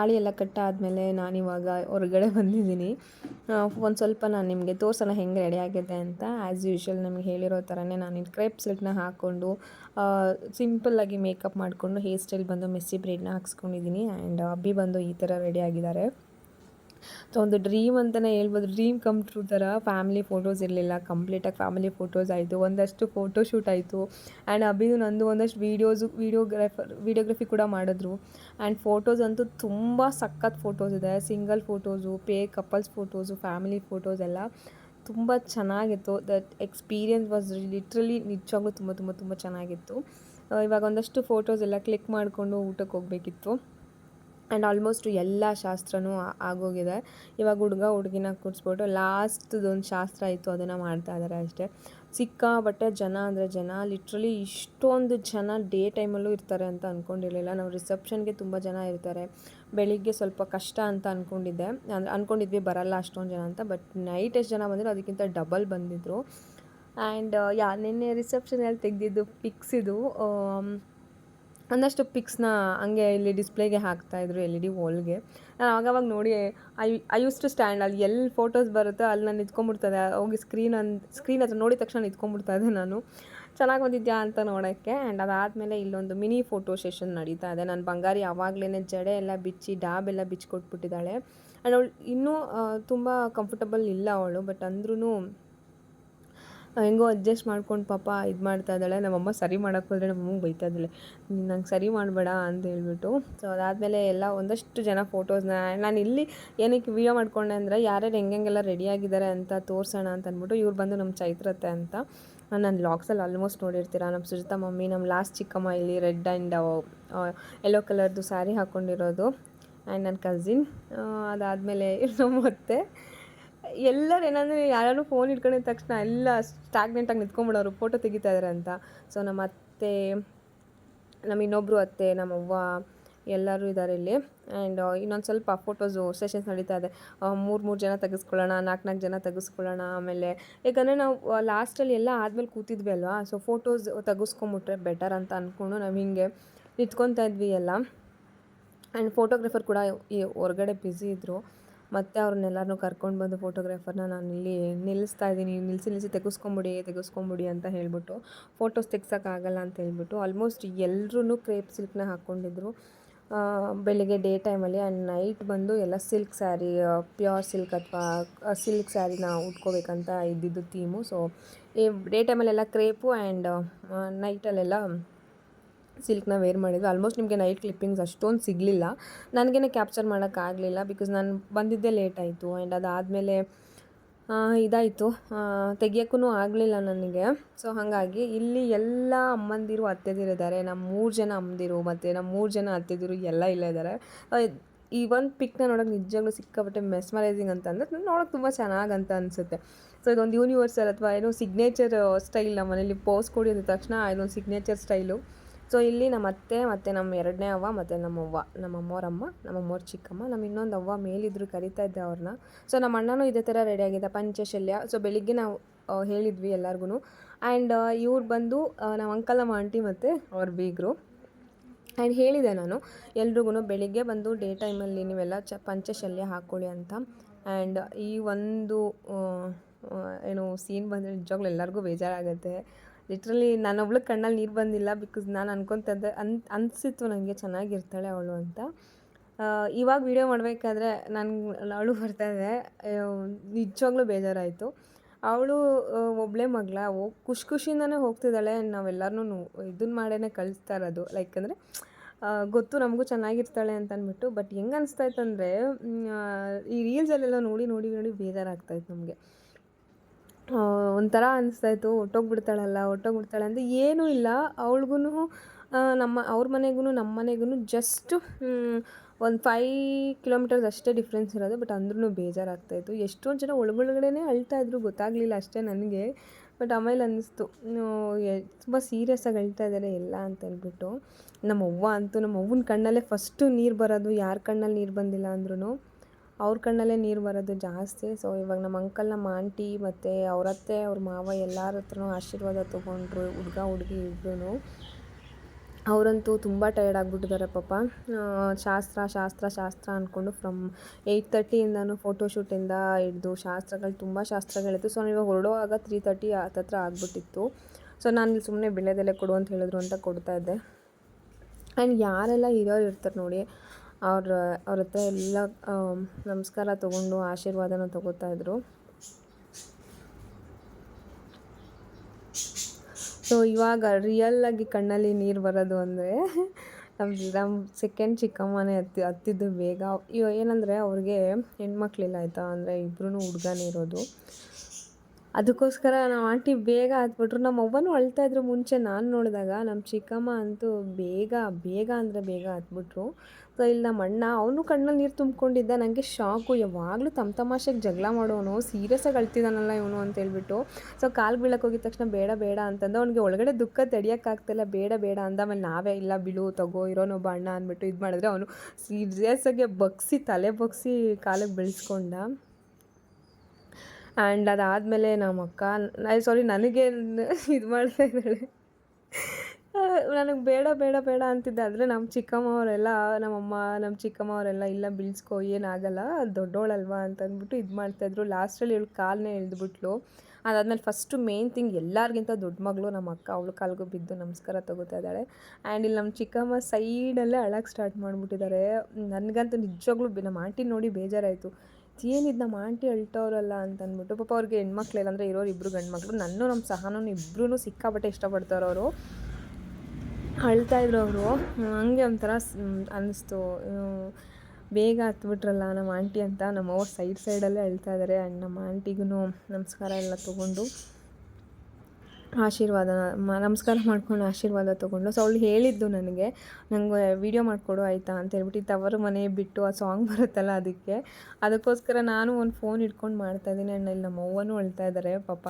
ತಾಳಿ ಎಲ್ಲ ಕಟ್ಟಾದಮೇಲೆ ನಾನಿವಾಗ ಹೊರಗಡೆ ಬಂದಿದ್ದೀನಿ. ಒಂದು ಸ್ವಲ್ಪ ನಾನು ನಿಮಗೆ ತೋರ್ಸೋಣ ಹೆಂಗೆ ರೆಡಿ ಆಗಿದೆ ಅಂತ. ಆ್ಯಸ್ ಯೂಶ್ವಲ್ ನಮಗೆ ಹೇಳಿರೋ ಥರನೇ ನಾನು ಕ್ರೇಪ್ ಸಿಲ್ಕ್ನ ಹಾಕ್ಕೊಂಡು ಸಿಂಪಲ್ಲಾಗಿ ಮೇಕಪ್ ಮಾಡಿಕೊಂಡು ಹೇರ್ ಸ್ಟೈಲ್ ಬಂದು ಮೆಸ್ಸಿ ಬ್ರೇಡ್ನ ಹಾಕ್ಸ್ಕೊಂಡಿದ್ದೀನಿ. ಆ್ಯಂಡ್ ಅಬ್ಬಿ ಬಂದು ಈ ಥರ ರೆಡಿ ಆಗಿದ್ದಾರೆ. ಸೊ ಒಂದು ಡ್ರೀಮ್ ಅಂತಲೇ ಹೇಳ್ಬೋದು. ಡ್ರೀಮ್ ಕಮ್ ಟ್ರೂ ಥರ ಫ್ಯಾಮಿಲಿ ಫೋಟೋಸ್ ಇರಲಿಲ್ಲ. ಕಂಪ್ಲೀಟಾಗಿ ಫ್ಯಾಮಿಲಿ ಫೋಟೋಸ್ ಆಯಿತು. ಒಂದಷ್ಟು ಫೋಟೋ ಶೂಟ್ ಆಯಿತು. ಆ್ಯಂಡ್ ಅಭಿದು ನಂದು ಒಂದಷ್ಟು ವೀಡಿಯೋಸು ವೀಡಿಯೋಗ್ರಾಫರ್ ವೀಡಿಯೋಗ್ರಫಿ ಕೂಡ ಮಾಡಿದ್ರು. ಆ್ಯಂಡ್ ಫೋಟೋಸ್ ಅಂತೂ ತುಂಬ ಸಖತ್ ಫೋಟೋಸ್ ಇದೆ. ಸಿಂಗಲ್ ಫೋಟೋಸು ಪೇ ಕಪಲ್ಸ್ ಫೋಟೋಸು ಫ್ಯಾಮಿಲಿ ಫೋಟೋಸ್ ಎಲ್ಲ ತುಂಬ ಚೆನ್ನಾಗಿತ್ತು. ದಟ್ ಎಕ್ಸ್ಪೀರಿಯನ್ಸ್ ವಾಸ್ ಲಿಟ್ರಲಿ ನಿಜವಾಗ್ಲೂ ತುಂಬ ತುಂಬ ತುಂಬ ಚೆನ್ನಾಗಿತ್ತು. ಆ, ಇವಾಗ ಒಂದಷ್ಟು ಫೋಟೋಸ್ ಎಲ್ಲ ಕ್ಲಿಕ್ ಮಾಡಿಕೊಂಡು ಊಟಕ್ಕೆ ಹೋಗಬೇಕಿತ್ತು. ಆ್ಯಂಡ್ ಆಲ್ಮೋಸ್ಟ್ ಎಲ್ಲ ಶಾಸ್ತ್ರನೂ ಆ- ಆಗೋಗಿದೆ. ಇವಾಗ ಹುಡುಗ ಹುಡುಗಿನ ಕೂರಿಸ್ಬಿಟ್ಟು ಲಾಸ್ಟ್ದೊಂದು ಶಾಸ್ತ್ರ ಇತ್ತು, ಅದನ್ನು ಮಾಡ್ತಾ ಇದ್ದಾರೆ ಅಷ್ಟೇ. ಸಿಕ್ಕಾಪಟ್ಟೆ ಜನ ಅಂದರೆ ಜನ, ಲಿಟ್ರಲಿ ಇಷ್ಟೊಂದು ಜನ ಡೇ ಟೈಮಲ್ಲೂ ಇರ್ತಾರೆ ಅಂತ ಅಂದ್ಕೊಂಡಿರಲಿಲ್ಲ ನಾವು ರಿಸೆಪ್ಷನ್ಗೆ ತುಂಬ ಜನ ಇರ್ತಾರೆ. ಬೆಳಿಗ್ಗೆ ಸ್ವಲ್ಪ ಕಷ್ಟ ಅಂತ ಅಂದ್ಕೊಂಡಿದ್ದೆ ಅಂದರೆ ಅಂದ್ಕೊಂಡಿದ್ವಿ ಬರಲ್ಲ ಅಷ್ಟೊಂದು ಜನ ಅಂತ, ಬಟ್ ನೈಟ್ ಎಷ್ಟು ಜನ ಬಂದಿರೋ ಅದಕ್ಕಿಂತ ಡಬಲ್ ಬಂದಿದ್ದರು ಆ್ಯಂಡ್, ಯಾ, ನಿನ್ನೆ ರಿಸೆಪ್ಷನಲ್ಲಿ ತೆಗೆದಿದ್ದು ಪಿಕ್ಸ್ ಇದು ಒಂದಷ್ಟು ಪಿಕ್ಸ್ನ ಹಂಗೆ ಇಲ್ಲಿ ಡಿಸ್ಪ್ಲೇಗೆ ಹಾಕ್ತಾಯಿದ್ರು ಎಲ್ ಇ ಡಿ ವಾಲ್ಗೆ ನಾನು ಆವಾಗವಾಗ ನೋಡಿ, I I used to stand, ಅಲ್ಲಿ ಎಲ್ಲಿ ಫೋಟೋಸ್ ಬರುತ್ತೋ ಅಲ್ಲಿ ನಾನು ನಿಂತ್ಕೊಂಡ್ಬಿಡ್ತದೆ. ಹೋಗಿ ಸ್ಕ್ರೀನ್ ಅನ್, ಸ್ಕ್ರೀನ್ ಹತ್ರ ನೋಡಿದ ತಕ್ಷಣ ನಿಂತ್ಕೊಂಡ್ಬಿಡ್ತಾ ಇದ್ದೆ ನಾನು. ಚೆನ್ನಾಗಿ ಬಂದಿದ್ಯಾ ಅಂತ ನೋಡೋಕ್ಕೆ ಆ್ಯಂಡ್ ಅದಾದಮೇಲೆ ಇಲ್ಲೊಂದು ಮಿನಿ ಫೋಟೋ ಸೆಷನ್ ನಡೀತಾ ಇದೆ. ನಾನು ಬಂಗಾರಿ ಆವಾಗಲೇ ಜಡೆ ಎಲ್ಲ ಬಿಚ್ಚಿ, ಡಾಬ್ ಎಲ್ಲ ಬಿಚ್ಚಿಕೊಟ್ಬಿಟ್ಟಿದ್ದಾಳೆ ಆ್ಯಂಡ್ ಅವಳು ಇನ್ನೂ ತುಂಬ ಕಂಫರ್ಟಬಲ್ ಇಲ್ಲ ಅವಳು ಬಟ್ ಅಂದ್ರೂ ಹೆಂಗೋ ಅಡ್ಜಸ್ಟ್ ಮಾಡ್ಕೊಂಡು ಪಾಪ ಇದು ಮಾಡ್ತಾ ಇದ್ದಾಳೆ. ನಮ್ಮಮ್ಮ ಸರಿ ಮಾಡೋಕ್ಕೆ ಹೋದರೆ ನಮ್ಮಮ್ಮಗೆ ಬೈತಾ ಇದ್ದಾಳೆ. ನಂಗೆ ಸರಿ ಮಾಡಬೇಡ ಅಂತ ಹೇಳ್ಬಿಟ್ಟು. ಸೊ ಅದಾದಮೇಲೆ ಎಲ್ಲ ಒಂದಷ್ಟು ಜನ ಫೋಟೋಸ್ನ ನಾನು ಇಲ್ಲಿ ಏನಕ್ಕೆ ವೀಡಿಯೋ ಮಾಡ್ಕೊಂಡೆ ಅಂದರೆ ಯಾರ್ಯಾರು ಹೆಂಗೆಲ್ಲ ರೆಡಿ ಆಗಿದ್ದಾರೆ ಅಂತ ತೋರಿಸೋಣ ಅಂತ ಅಂದ್ಬಿಟ್ಟು ಇವ್ರು ಬಂದು ನಮ್ಮ ಚೈತ್ರತೆ ಅಂತ. ನಾನು ಲಾಕ್ಸಲ್ಲಿ ಆಲ್ಮೋಸ್ಟ್ ನೋಡಿರ್ತೀರ. ನಮ್ಮ ಸುಜಿತಾ ಮಮ್ಮಿ ನಮ್ಮ ಲಾಸ್ಟ್ ಚಿಕ್ಕಮ್ಮ ಇಲ್ಲಿ ರೆಡ್ ಆ್ಯಂಡ್ ಯೆಲ್ಲೋ ಕಲರ್ದು ಸ್ಯಾರಿ ಹಾಕ್ಕೊಂಡಿರೋದು ಆ್ಯಂಡ್ ನನ್ನ ಕಸಿನ್ ಅದಾದಮೇಲೆ ನಮ್ಮ ಮತ್ತೆ ಎಲ್ಲರೂ ಏನಂದರೆ ಯಾರು ಫೋನ್ ಹಿಡ್ಕೊಂಡಿದ್ದ ತಕ್ಷಣ ಎಲ್ಲ ಸ್ಟಾಗ್ನೆಂಟಾಗಿ ನಿಂತ್ಕೊಂಡ್ಬಿಡೋರು ಫೋಟೋ ತೆಗಿತಾ ಇದ್ದಾರೆ ಅಂತ. ಸೊ ನಮ್ಮ ಅತ್ತೆ, ನಮ್ಮ ಇನ್ನೊಬ್ಬರು ಅತ್ತೆ ನಮ್ಮವ್ವ ಎಲ್ಲರೂ ಇದ್ದಾರೆ ಇಲ್ಲಿ. ಆ್ಯಂಡ್ ಇನ್ನೊಂದು ಸ್ವಲ್ಪ ಫೋಟೋಸು ಸೆಷನ್ಸ್ ನಡೀತಾ ಇದೆ. ಮೂರು ಮೂರು ಜನ ತೆಗೆಸ್ಕೊಳ್ಳೋಣ ನಾಲ್ಕು ನಾಲ್ಕು ಜನ ತೆಗೆಸ್ಕೊಳ್ಳೋಣ ಆಮೇಲೆ. ಯಾಕಂದರೆ ನಾವು ಲಾಸ್ಟಲ್ಲಿ ಎಲ್ಲ ಆದಮೇಲೆ ಕೂತಿದ್ವಿ ಅಲ್ವಾ? ಸೊ ಫೋಟೋಸ್ ತೆಗೆಸ್ಕೊಂಬಿಟ್ರೆ ಬೆಟರ್ ಅಂತ ಅಂದ್ಕೊಂಡು ನಾವು ಹಿಂಗೆ ನಿಂತ್ಕೊತಾ ಇದ್ವಿ ಎಲ್ಲ. ಆ್ಯಂಡ್ ಫೋಟೋಗ್ರಾಫರ್ ಕೂಡ ಈ ಹೊರಗಡೆ ಬ್ಯುಸಿ ಇದ್ದರು ಮತ್ತೆ ಅವ್ರನ್ನೆಲ್ಲರನ್ನೂ ಕರ್ಕೊಂಡು ಬಂದು ಫೋಟೋಗ್ರಾಫರ್ನ ನಾನು ಇಲ್ಲಿ ನಿಲ್ಲಿಸ್ತಾ ಇದ್ದೀನಿ. ನಿಲ್ಲಿಸಿ ನಿಲ್ಲಿಸಿ ತೆಗೆಸ್ಕೊಂಬಿಡಿ ತೆಗೆಸ್ಕೊಂಬಿಡಿ ಅಂತ ಹೇಳಿಬಿಟ್ಟು ಫೋಟೋಸ್ ತೆಗ್ಸೋಕ್ಕಾಗಲ್ಲ ಅಂತ ಹೇಳ್ಬಿಟ್ಟು ಆಲ್ಮೋಸ್ಟ್ ಎಲ್ಲರೂ ಕ್ರೇಪ್ ಸಿಲ್ಕ್ನ ಹಾಕ್ಕೊಂಡಿದ್ರು ಬೆಳಿಗ್ಗೆ ಡೇ ಟೈಮಲ್ಲಿ ಆ್ಯಂಡ್ ನೈಟ್ ಬಂದು ಎಲ್ಲ ಸಿಲ್ಕ್ ಸ್ಯಾರಿ ಪ್ಯೂರ್ ಸಿಲ್ಕ್ ಅಥವಾ ಸಿಲ್ಕ್ ಸ್ಯಾರಿನ ಉಟ್ಕೋಬೇಕಂತ ಇದ್ದಿದ್ದು ಥೀಮು ಸೊ ಡೇ ಟೈಮಲ್ಲೆಲ್ಲ ಕ್ರೇಪು ಆ್ಯಂಡ್ ನೈಟಲ್ಲೆಲ್ಲ ಸಿಲ್ಕ್ನ ವೇರ್ ಮಾಡಿದ್ವಿ ಆಲ್ಮೋಸ್ಟ್ ನಿಮಗೆ ನೈಟ್ ಕ್ಲಿಪ್ಪಿಂಗ್ಸ್ ಅಷ್ಟೊಂದು ಸಿಗಲಿಲ್ಲ. ನನಗೇನೆ ಕ್ಯಾಪ್ಚರ್ ಮಾಡೋಕ್ಕಾಗಲಿಲ್ಲ ಬಿಕಾಸ್ ನಾನು ಬಂದಿದ್ದೇ ಲೇಟ್ ಆಯಿತು ಆ್ಯಂಡ್ ಅದಾದಮೇಲೆ ಇದಾಯಿತು. ತೆಗಿಯೋಕ್ಕೂ ಆಗಲಿಲ್ಲ ನನಗೆ. ಸೊ ಹಾಗಾಗಿ ಇಲ್ಲಿ ಎಲ್ಲ ಅಮ್ಮಂದಿರು ಅತ್ತೆದಿರಿದ್ದಾರೆ ನಮ್ಮ ಮೂರು ಜನ ಅಮ್ಮಂದಿರು ಮತ್ತು ನಮ್ಮ ಮೂರು ಜನ ಅತ್ತೆದಿರು ಎಲ್ಲ ಇಲ್ಲೇ ಇದ್ದಾರೆ ಈ ಒಂದು ಪಿಕ್ನ ನೋಡೋಕೆ ನಿಜವಾಗ್ಲೂ ಸಿಕ್ಕಾಪಟ್ಟೆ ಮೆಸ್ಮರೈಸಿಂಗ್ ಅಂತ ಅಂದರೆ ನೋಡೋಕೆ ತುಂಬ ಚೆನ್ನಾಗಿ ಅಂತ ಅನಿಸುತ್ತೆ. ಸೊ ಇದೊಂದು ಯೂನಿವರ್ಸಲ್ ಅಥವಾ ಏನೋ ಸಿಗ್ನೇಚರ್ ಸ್ಟೈಲ್ ನಮ್ಮ ಮನೇಲಿ ಪೋಸ್ ಕೊಡಿ ಅಂದ ತಕ್ಷಣ ಇದೊಂದು ಸಿಗ್ನೇಚರ್ ಸ್ಟೈಲು ಸೊ ಇಲ್ಲಿ ನಮ್ಮ ಅತ್ತೆ ಮತ್ತು ನಮ್ಮ ಎರಡನೇ ಅವ್ವ ಮತ್ತು ನಮ್ಮವ್ವ ನಮ್ಮ ಅಮ್ಮೋರಮ್ಮ, ನಮ್ಮ ಅಮ್ಮೋರ್ ಚಿಕ್ಕಮ್ಮ, ನಮ್ಮ ಇನ್ನೊಂದು ಅವ್ವ ಮೇಲಿದ್ರು ಕರಿತಾ ಇದ್ದೆ ಅವ್ರನ್ನ. ಸೊ ನಮ್ಮ ಅಣ್ಣನೂ ಇದೇ ಥರ ರೆಡಿ ಆಗಿದ್ದ ಪಂಚಶಲ್ಯ. ಸೊ ಬೆಳಿಗ್ಗೆ ನಾವು ಹೇಳಿದ್ವಿ ಎಲ್ಲರಿಗೂ ಆ್ಯಂಡ್ ಇವ್ರು ಬಂದು ನಮ್ಮ ಅಂಕಲ್, ನಮ್ಮ ಆಂಟಿ ಮತ್ತು ಅವ್ರ ಬೀಗರು. ಆ್ಯಂಡ್ ಹೇಳಿದೆ ನಾನು ಎಲ್ರಿಗೂ ಬೆಳಿಗ್ಗೆ ಬಂದು ಡೇ ಟೈಮಲ್ಲಿ ನೀವೆಲ್ಲ ಚ, ಪಂಚಶಲ್ಯ ಹಾಕ್ಕೊಳ್ಳಿ ಅಂತ. ಆ್ಯಂಡ್ ಈ ಒಂದು ಏನು ಸೀನ್ ಬಂದರೆ ನಿಜವಾಗ್ಲೂ ಎಲ್ಲರಿಗೂ ಬೇಜಾರಾಗುತ್ತೆ. ಲಿಟ್ರಲಿ ನಾನೊಬ್ಳು ಕಣ್ಣಲ್ಲಿ ನೀರು ಬಂದಿಲ್ಲ ಬಿಕಾಸ್ ನಾನು ಅನ್ಕೊತದ್ದೆ, ಅನ್, ಅನಿಸಿತ್ತು ನನಗೆ ಚೆನ್ನಾಗಿರ್ತಾಳೆ ಅವಳು ಅಂತ. ಇವಾಗ ವೀಡಿಯೋ ಮಾಡಬೇಕಾದ್ರೆ ನನ್ಗೆ ಅವಳು ಬರ್ತಾಯಿದೆ ನಿಜವಾಗ್ಲೂ ಬೇಜಾರಾಯಿತು. ಅವಳು ಒಬ್ಬಳೇ ಮಗಳ. ಹೋಗಿ ಖುಷಿ ಖುಷಿಯಿಂದನೇ ಹೋಗ್ತಿದ್ದಾಳೆ. ನಾವೆಲ್ಲರನ್ನೂ ಇದನ್ನ ಮಾಡೇ ಕಳಿಸ್ತಾ ಇರೋದು. ಲೈಕ್ ಅಂದರೆ ಗೊತ್ತು ನಮಗೂ ಚೆನ್ನಾಗಿರ್ತಾಳೆ ಅಂತ ಅಂದ್ಬಿಟ್ಟು ಬಟ್ ಹೆಂಗೆ ಅನಿಸ್ತಾಯಿತ್ತು ಅಂದರೆ ಈ ರೀಲ್ಸಲ್ಲೆಲ್ಲ ನೋಡಿ ನೋಡಿ ನೋಡಿ ಬೇಜಾರಾಗ್ತಾಯಿತ್ತು ನಮಗೆ. ಒಂಥರ ಅನಿಸ್ತಾಯಿತ್ತು. ಹೊಟ್ಟೋಗ್ಬಿಡ್ತಾಳಲ್ಲ ಹೊಟ್ಟೋಗ್ಬಿಡ್ತಾಳೆ ಅಂತ ಏನೂ ಇಲ್ಲ. ಅವಳಿಗೂ ನಮ್ಮ, ಅವ್ರ ಮನೆಗೂ ನಮ್ಮ ಮನೆಗೂ ಜಸ್ಟ್ ಒಂದು ಫೈ ಕಿಲೋಮೀಟರ್ಸ್ ಅಷ್ಟೇ ಡಿಫ್ರೆನ್ಸ್ ಇರೋದು. ಬಟ್ ಅಂದ್ರೂ ಬೇಜಾರಾಗ್ತಾಯಿತ್ತು. ಎಷ್ಟೊಂದು ಜನ ಒಳಗೊಳಗಡೆನೇ ಅಳ್ತಾ ಇದ್ರು ಗೊತ್ತಾಗಲಿಲ್ಲ ಅಷ್ಟೇ ನನಗೆ. ಬಟ್ ಆಮೇಲೆ ಅನ್ನಿಸ್ತು ತುಂಬ ಸೀರಿಯಸ್ಸಾಗಿ ಅಳ್ತಾ ಇದ್ದಾರೆ ಎಲ್ಲ ಅಂತ ಹೇಳ್ಬಿಟ್ಟು. ನಮ್ಮ ಅವ್ವ ಅಂತೂ ನಮ್ಮ ಅವ್ವನ ಕಣ್ಣಲ್ಲೇ ಫಸ್ಟು ನೀರು ಬರೋದು, ಯಾರ ಕಣ್ಣಲ್ಲಿ ನೀರು ಬಂದಿಲ್ಲ ಅಂದ್ರೂ ಅವ್ರ ಕಣ್ಣಲ್ಲೇ ನೀರು ಬರೋದು ಜಾಸ್ತಿ. ಸೊ ಇವಾಗ ನಮ್ಮ ಅಂಕಲ್ ನಮ್ಮ ಆಂಟಿ ಮತ್ತು ಅವರತ್ತೆ ಅವ್ರ ಮಾವ ಎಲ್ಲರ ಹತ್ರನೂ ಆಶೀರ್ವಾದ ತೊಗೊಂಡ್ರು, ಹುಡುಗ, ಹುಡುಗಿ ಇಬ್ಬರೂ ಅವರಂತೂ ತುಂಬ ಟಯರ್ಡ್ ಆಗಿಬಿಟ್ಟಿದ್ದಾರೆ ಪಾಪ. ಶಾಸ್ತ್ರ ಶಾಸ್ತ್ರ ಶಾಸ್ತ್ರ ಅಂದ್ಕೊಂಡು ಫ್ರಮ್ ಏಯ್ಟ್ ತರ್ಟಿಯಿಂದನೂ ಫೋಟೋಶೂಟಿಂದ ಹಿಡ್ದು ಶಾಸ್ತ್ರಗಳು ತುಂಬ ಶಾಸ್ತ್ರಗಳಿತ್ತು. ಸೊ ಇವಾಗ ಹೊರಡುವಾಗ ತ್ರೀ ತರ್ಟಿ ಹತ್ತತ್ರ ಆಗಿಬಿಟ್ಟಿತ್ತು. ಸೊ ನಾನು ಸುಮ್ಮನೆ ಬೆಳೆದೆಲೆ ಕೊಡು ಅಂತ ಹೇಳಿದ್ರು ಅಂತ ಕೊಡ್ತಾ ಇದ್ದೆ. ಆ್ಯಂಡ್ ಯಾರೆಲ್ಲ ಹಿರಿಯರು ಇರ್ತಾರೆ ನೋಡಿ ಅವ್ರ ಅವ್ರ ಹತ್ರ ಎಲ್ಲ ನಮಸ್ಕಾರ ತೊಗೊಂಡು ಆಶೀರ್ವಾದನ ತಗೋತಾ ಇದ್ರು. ಸೊ ಇವಾಗ ರಿಯಲ್ಲಾಗಿ ಕಣ್ಣಲ್ಲಿ ನೀರು ಬರೋದು ಅಂದರೆ ನಮ್ಮ ನಮ್ಮ ಸೆಕೆಂಡ್ ಚಿಕ್ಕಮ್ಮನೇ ಹತ್ತಿ, ಹತ್ತಿದ್ದು ಬೇಗ. ಇವ ಏನಂದರೆ ಅವ್ರಿಗೆ ಹೆಣ್ಮಕ್ಳಿಲ್ಲ ಆಯಿತಾ? ಅಂದರೆ ಇಬ್ಬರೂ ಹುಡ್ಗನೇ ಇರೋದು. ಅದಕ್ಕೋಸ್ಕರ ನಮ್ಮ ಆಂಟಿ ಬೇಗ ಹತ್ಬಿಟ್ರು ನಮ್ಮ ಅವ್ವನೂ ಅಳ್ತಾ ಇದ್ರು ಮುಂಚೆ, ನಾನು ನೋಡಿದಾಗ. ನಮ್ಮ ಚಿಕ್ಕಮ್ಮ ಅಂತೂ ಬೇಗ ಬೇಗ ಅಂದರೆ ಬೇಗ ಹತ್ಬಿಟ್ರು ಸೊ ಇಲ್ಲಿ ನಮ್ಮ ಅಣ್ಣ, ಅವನು ಕಣ್ಣಲ್ಲಿ ನೀರು ತುಂಬಿಕೊಂಡಿದ್ದ. ನನಗೆ ಶಾಕು. ಯಾವಾಗಲೂ ತಮ್ಮ ತಮಾಷೆಗೆ ಜಗಳ ಮಾಡೋನು ಸೀರಿಯಸ್ಸಾಗಿ ಅಳ್ತಿದ್ದಾನಲ್ಲ ಇವನು ಅಂತ ಹೇಳ್ಬಿಟ್ಟು. ಸೊ ಕಾಲು ಬೀಳಕ್ಕೆ ಹೋಗಿದ ತಕ್ಷಣ ಬೇಡ ಬೇಡ ಅಂತಂದು. ಅವ್ನಿಗೆ ಒಳಗಡೆ ದುಃಖ ತಡಿಯೋಕ್ಕಾಗ್ತಿಲ್ಲ ಬೇಡ ಬೇಡ ಅಂದ ಆಮೇಲೆ ನಾವೇ, ಇಲ್ಲ ಬಿಡು, ತಗೋ ಇರೋನೊಬ್ಬ ಅಣ್ಣ ಅಂದ್ಬಿಟ್ಟು ಇದು ಮಾಡಿದ್ರೆ ಅವನು ಸೀರಿಯಸ್ಸಾಗಿ ಬಗ್ಸಿ, ತಲೆ ಬಗ್ಸಿ ಕಾಲಿಗೆ ಬೆಳೆಸ್ಕೊಂಡ. ಆ್ಯಂಡ್ ಅದಾದಮೇಲೆ ನಮ್ಮ ಅಕ್ಕ ಸಾರಿ ನನಗೆ ಇದು ಮಾಡ್ತಾ ಇದ್ದಾಳೆ. ನನಗೆ ಬೇಡ ಬೇಡ ಬೇಡ ಅಂತಿದ್ದೆ. ಆದರೆ ನಮ್ಮ ಚಿಕ್ಕಮ್ಮ ಅವರೆಲ್ಲ ನಮ್ಮಮ್ಮ ನಮ್ಮ ಚಿಕ್ಕಮ್ಮ ಅವರೆಲ್ಲ ಇಲ್ಲ ಬೀಳ್ಸ್ಕೊ ಏನಾಗಲ್ಲ ದೊಡ್ಡೋಳಲ್ವಾ ಅಂತ ಅಂದ್ಬಿಟ್ಟು ಇದು ಮಾಡ್ತಾಯಿದ್ರು ಲಾಸ್ಟಲ್ಲಿ ಇವಳು ಕಾಲನ್ನೇ ಇಳಿದ್ಬಿಟ್ಲು ಅದಾದಮೇಲೆ ಫಸ್ಟು ಮೇನ್ ಥಿಂಗ್ ಎಲ್ಲರಿಗಿಂತ ದೊಡ್ಡ ಮಗಳು ನಮ್ಮ ಅಕ್ಕ. ಅವಳು ಕಾಲಿಗೂ ಬಿದ್ದು ನಮಸ್ಕಾರ ತಗೋತಾ ಇದ್ದಾಳೆ. ಆ್ಯಂಡ್ ಇಲ್ಲಿ ನಮ್ಮ ಚಿಕ್ಕಮ್ಮ ಸೈಡಲ್ಲೇ ಅಳಕ್ಕೆ ಸ್ಟಾರ್ಟ್ ಮಾಡಿಬಿಟ್ಟಿದ್ದಾರೆ. ನನಗಂತೂ ನಿಜವಾಗ್ಲೂ ನಮ್ಮ ಆಂಟಿ ನೋಡಿ ಬೇಜಾರಾಯಿತು. ಏನಿದು ನಮ್ಮ ಆಂಟಿ ಅಳ್ತವ್ರಲ್ಲ ಅಂತ ಅಂದ್ಬಿಟ್ಟು ಪಾಪ ಅವ್ರಿಗೆ ಹೆಣ್ಮಕ್ಳು ಅಂದರೆ ಇರೋರು ಇಬ್ಬರು ಗಂಡು ಮಕ್ಕಳು ನನ್ನೂ ನಮ್ಮ ಸಹನೂ ಇಬ್ಬರೂ ಸಿಕ್ಕಾಪಟ್ಟೆ ಇಷ್ಟಪಡ್ತಾರೆ ಅವರು. ಅಳ್ತಾ ಇದ್ರು ಅವರು. ಹಂಗೆ ಒಂಥರ ಅನ್ನಿಸ್ತು ಬೇಗ ಹತ್ಬಿಟ್ರಲ್ಲ ನಮ್ಮ ಆಂಟಿ ಅಂತ. ನಮ್ಮ ಅವ್ರ ಸೈಡ್ ಸೈಡಲ್ಲೇ ಅಳ್ತಾ ಇದ್ದಾರೆ ಆ್ಯಂಡ್ ನಮ್ಮ ಆಂಟಿಗೂ ನಮಸ್ಕಾರ ಎಲ್ಲ ತೊಗೊಂಡು ಆಶೀರ್ವಾದ ನಮಸ್ಕಾರ ಮಾಡ್ಕೊಂಡು ಆಶೀರ್ವಾದ ತೊಗೊಂಡು. ಸೊ, ಅವಳು ಹೇಳಿದ್ದು ನನಗೆ ನನಗೆ ವೀಡಿಯೋ ಮಾಡಿಕೊಡು ಆಯಿತಾ ಅಂತ ಹೇಳ್ಬಿಟ್ಟು ತವರು ಮನೆ ಬಿಟ್ಟು ಆ ಸಾಂಗ್ ಬರುತ್ತಲ್ಲ ಅದಕ್ಕೆ. ಅದಕ್ಕೋಸ್ಕರ ನಾನು ಒಂದು ಫೋನ್ ಇಟ್ಕೊಂಡು ಮಾಡ್ತಾಯಿದ್ದೀನಿ ಅಣ್ಣ ಇಲ್ಲಿ ನಮ್ಮ ಅವ್ವನೂ ಅಳ್ತಾ ಇದ್ದಾರೆ ಪಾಪ.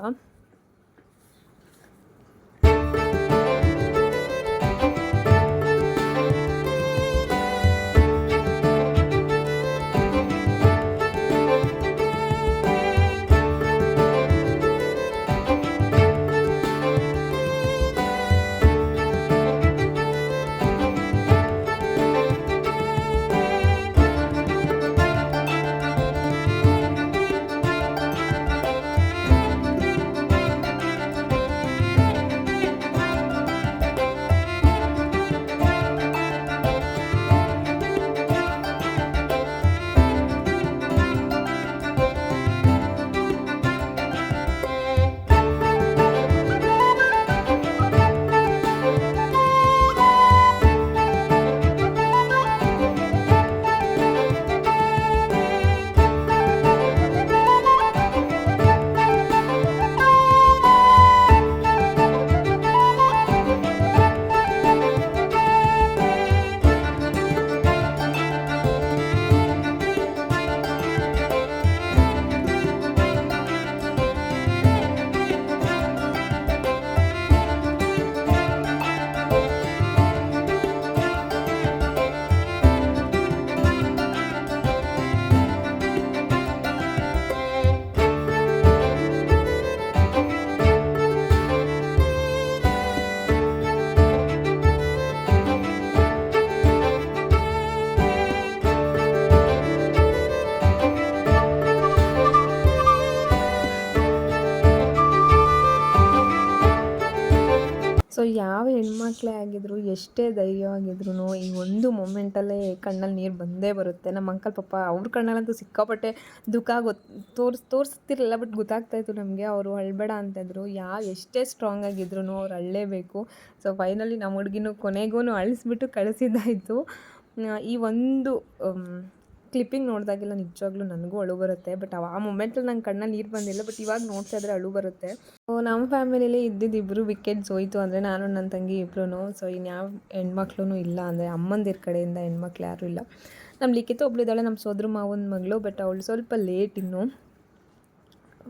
ಎಷ್ಟೇ ಧೈರ್ಯವಾಗಿದ್ರು ಈ ಒಂದು ಮೂಮೆಂಟಲ್ಲೇ ಕಣ್ಣಲ್ಲಿ ನೀರು ಬಂದೇ ಬರುತ್ತೆ. ನಮ್ಮ ಅಂಕಲ್ ಪಾಪ ಅವ್ರ ಕಣ್ಣಲ್ಲಂತೂ ಸಿಕ್ಕಾಪಟ್ಟೆ ದುಃಖ ಗೊತ್ತು ತೋರ್ಸ್, ತೋರಿಸ್ತಿರಲಿಲ್ಲ ಬಟ್ ಗೊತ್ತಾಗ್ತಾ ಇತ್ತು ನಮಗೆ. ಅವರು ಅಳ್ಬೇಡ ಅಂತಿದ್ರು ಯಾವ ಎಷ್ಟೇ ಸ್ಟ್ರಾಂಗ್ ಆಗಿದ್ರು ಅವ್ರು ಅಳ್ಳೇಬೇಕು. ಸೊ ಫೈನಲಿ ನಮ್ಮ ಹುಡುಗಿನೂ ಕೊನೆಗೂ ಅಳಿಸ್ಬಿಟ್ಟು ಕಳಿಸಿದ್ದಾಯಿತು. ಈ ಒಂದು ಕ್ಲಿಪ್ಪಿಂಗ್ ನೋಡಿದಾಗೆಲ್ಲ ನಿಜವಾಗ್ಲೂ ನನಗೂ ಅಳು ಬರುತ್ತೆ. ಬಟ್ ಆ ಮೊಮೆಂಟಲ್ಲಿ ನಂಗೆ ಕಣ್ಣಲ್ಲಿ ನೀರು ಬಂದಿಲ್ಲ. ಬಟ್ ಇವಾಗ ನೋಡ್ತಾ ಇದ್ರೆ ಅಳು ಬರುತ್ತೆ. ನಮ್ಮ ಫ್ಯಾಮಿಲಿಲಿ ಇದ್ದಿದ್ದು ಇಬ್ಬರು ವಿಕೆಟ್ಸ್ ಹೋಯ್ತು ಅಂದರೆ ನಾನು ನನ್ನ ತಂಗಿ ಇಬ್ಬರೂ ಸೊ ಇನ್ಯಾವ ಹೆಣ್ಮಕ್ಳು ಇಲ್ಲ ಅಂದರೆ ಅಮ್ಮಂದಿರ ಕಡೆಯಿಂದ ಹೆಣ್ಮಕ್ಳು ಯಾರೂ ಇಲ್ಲ. ನಮ್ಮ ಲಿಖಿತ ಒಬ್ಳಿದ್ದಾಳೆ ನಮ್ಮ ಸೋದ್ರ ಮಾವನ ಮಗಳು. ಬಟ್ ಅವಳು ಸ್ವಲ್ಪ ಲೇಟ್ ಇನ್ನು.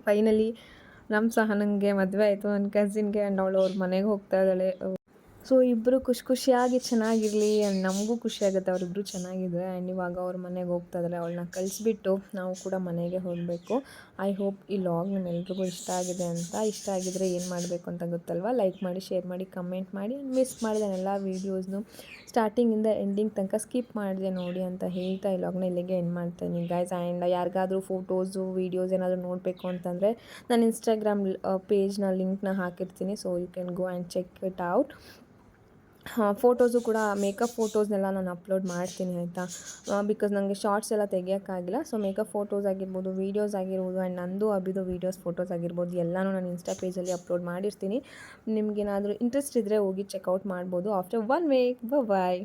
ಫೈನಲಿ ನಮ್ಮ ಸಹ ನನಗೆ ಮದುವೆ ಆಯಿತು. ನನ್ನ ಕಸಿನ್ಗೆ ಆ್ಯಂಡ್ ಅವಳು ಅವ್ರ ಮನೆಗೆ ಹೋಗ್ತಾ ಇದ್ದಾಳೆ. ಸೊ ಇಬ್ಬರು ಖುಷಿ ಖುಷಿಯಾಗಿ ಚೆನ್ನಾಗಿರಲಿ ಆ್ಯಂಡ್ ನಮಗೂ ಖುಷಿಯಾಗುತ್ತೆ ಅವರಿಬ್ಬರು ಚೆನ್ನಾಗಿದ್ದಾರೆ ಆ್ಯಂಡ್ ಇವಾಗ ಅವ್ರ ಮನೆಗೆ ಹೋಗ್ತಾ ಇದ್ದಾರೆ ಅವಳನ್ನ ಕಳಿಸ್ಬಿಟ್ಟು ನಾವು ಕೂಡ ಮನೆಗೆ ಹೋಗಬೇಕು. ಐ ಹೋಪ್ ಈ ಲಾಗ್ ನಿಮ್ಮೆಲ್ರಿಗೂ ಇಷ್ಟ ಆಗಿದೆ ಅಂತ. ಇಷ್ಟ ಆಗಿದ್ರೆ ಏನು ಮಾಡಬೇಕು ಅಂತ ಗೊತ್ತಲ್ವ? ಲೈಕ್ ಮಾಡಿ ಶೇರ್ ಮಾಡಿ ಕಮೆಂಟ್ ಮಾಡಿ ಮಿಸ್ ಮಾಡಿದೆ ಎಲ್ಲ ವೀಡಿಯೋಸ್ನು ಸ್ಟಾರ್ಟಿಂಗಿಂದ ಎಂಡಿಂಗ್ ತನಕ ಸ್ಕಿಪ್ ಮಾಡಿದೆ ನೋಡಿ ಅಂತ ಹೇಳ್ತಾ ಈ ಲಾಗ್ನ ಇಲ್ಲಿಗೆ ಎಂಡ್ ಮಾಡ್ತೀನಿ. ಗೈಸ್ ಆ್ಯಂಡ್ ಯಾರಿಗಾದರೂ ಫೋಟೋಸು ವೀಡಿಯೋಸ್ ಏನಾದರೂ ನೋಡಬೇಕು ಅಂತಂದರೆ ನಾನು ಇನ್ಸ್ಟಾಗ್ರಾಮ್ ಪೇಜ್ನ ಲಿಂಕ್ನ ಹಾಕಿರ್ತೀನಿ. So you can go and check it out photos ಕೂಡ ಮೇಕಪ್ ಫೋಟೋಸ್ನೆಲ್ಲ ನಾನು ಅಪ್ಲೋಡ್ ಮಾಡ್ತೀನಿ ಆಯಿತಾ? ಬಿಕಾಸ್ ನನಗೆ ಶಾರ್ಟ್ಸ್ ಎಲ್ಲ ತೆಗಿಯೋಕ್ಕಾಗಿಲ್ಲ. ಸೊ ಮೇಕಪ್ ಫೋಟೋಸ್ ಆಗಿರ್ಬೋದು ವೀಡಿಯೋಸ್ ಆಗಿರ್ಬೋದು ಆ್ಯಂಡ್ ನಂದು ಅಬಿದು ವೀಡಿಯೋಸ್ ಫೋಟೋಸ್ ಆಗಿರ್ಬೋದು, ಎಲ್ಲನೂ ನಾನು ಇನ್ಸ್ಟಾ ಪೇಜಲ್ಲಿ ಅಪ್ಲೋಡ್ ಮಾಡಿರ್ತೀನಿ. ನಿಮಗೇನಾದರೂ ಇಂಟ್ರೆಸ್ಟ್ ಇದ್ದರೆ ಹೋಗಿ ಚೆಕ್ಔಟ್ ಮಾಡ್ಬೋದು. ಆಫ್ಟರ್ ಒನ್ ವೀಕ್ ಬಾಯ್